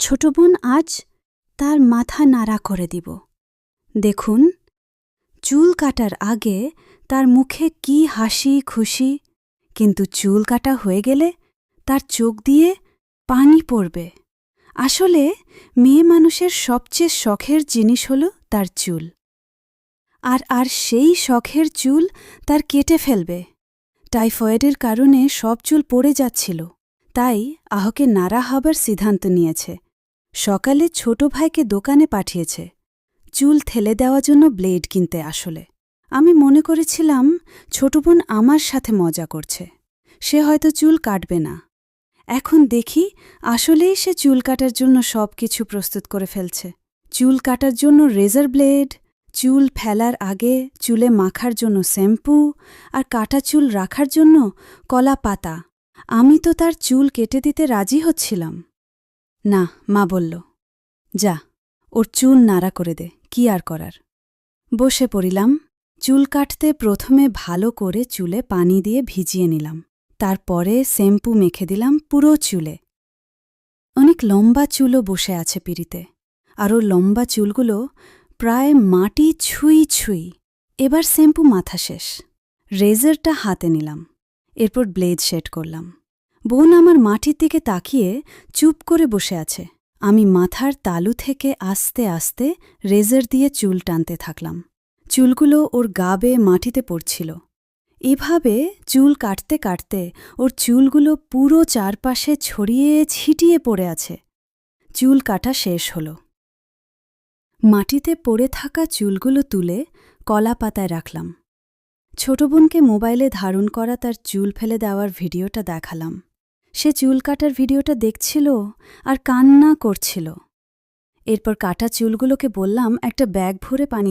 ছোট বোন আজ তার মাথা নাড়া করে দিব। দেখুন, চুল কাটার আগে তার মুখে কি হাসি খুশি, কিন্তু চুল কাটা হয়ে গেলে তার চোখ দিয়ে পানি পড়বে। আসলে মেয়ে মানুষের সবচেয়ে শখের জিনিস হল তার চুল। আর আর সেই শখের চুল তার কেটে ফেলবে। টাইফয়েডের কারণে সব চুল পড়ে যাচ্ছিল, তাই আহকে নাড়া হবার সিদ্ধান্ত নিয়েছে। সকালে ছোট ভাইকে দোকানে পাঠিয়েছে। চুল ঠেলে দেওয়ার জন্য ব্লেড কিনতে আসলে। আমি মনে করেছিলাম, ছোট বোন আমার সাথে মজা করছে। সে হয়তো চুল কাটবে না। এখন দেখি, আসলেই সে চুল কাটার জন্য সব কিছু প্রস্তুত করে ফেলছে। চুল কাটার জন্য রেজার ব্লেড, চুল ফেলার আগে চুলে মাখার জন্য শ্যাম্পু, আর কাটা চুল রাখার জন্য কলা পাতা। আমি তো তার চুল কেটে দিতে রাজি হচ্ছিলাম। না, মা বলল, যা, ওর চুল নাড়া করে দে, কি আর করার? বসে পড়িলাম, চুল কাটতে প্রথমে ভালো করে চুলে পানি দিয়ে ভিজিয়ে নিলাম, তারপরে শ্যাম্পু মেখে দিলাম পুরো চুলে। অনেক লম্বা চুলও বসে আছে পিড়িতে, আর ওর লম্বা চুলগুলো প্রায় মাটি ছুঁই ছুঁই। এবার শ্যাম্পু মাথা শেষ, রেজারটা হাতে নিলাম, এরপর ব্লেড শেড করলাম। বোন আমার মাটির দিকে তাকিয়ে চুপ করে বসে আছে। আমি মাথার তালু থেকে আস্তে আস্তে রেজার দিয়ে চুল টানতে থাকলাম। চুলগুলো ওর গা বেয়ে মাটিতে পড়ছিল। এভাবে চুল কাটতে কাটতে ওর চুলগুলো পুরো চারপাশে ছড়িয়ে ছিটিয়ে পড়ে আছে। চুল কাটা শেষ হল। মাটিতে পড়ে থাকা চুলগুলো তুলে কলা পাতায় রাখলাম। ছোট বোনকে মোবাইলে ধারণ করা তার চুল ফেলে দেওয়ার ভিডিওটা দেখালাম। সে চুল কাটার ভিডিওটা দেখছিল আর কান্না করছিল। এরপর কাটা চুলগুলোকে বললাম, একটা ব্যাগ ভরে পানি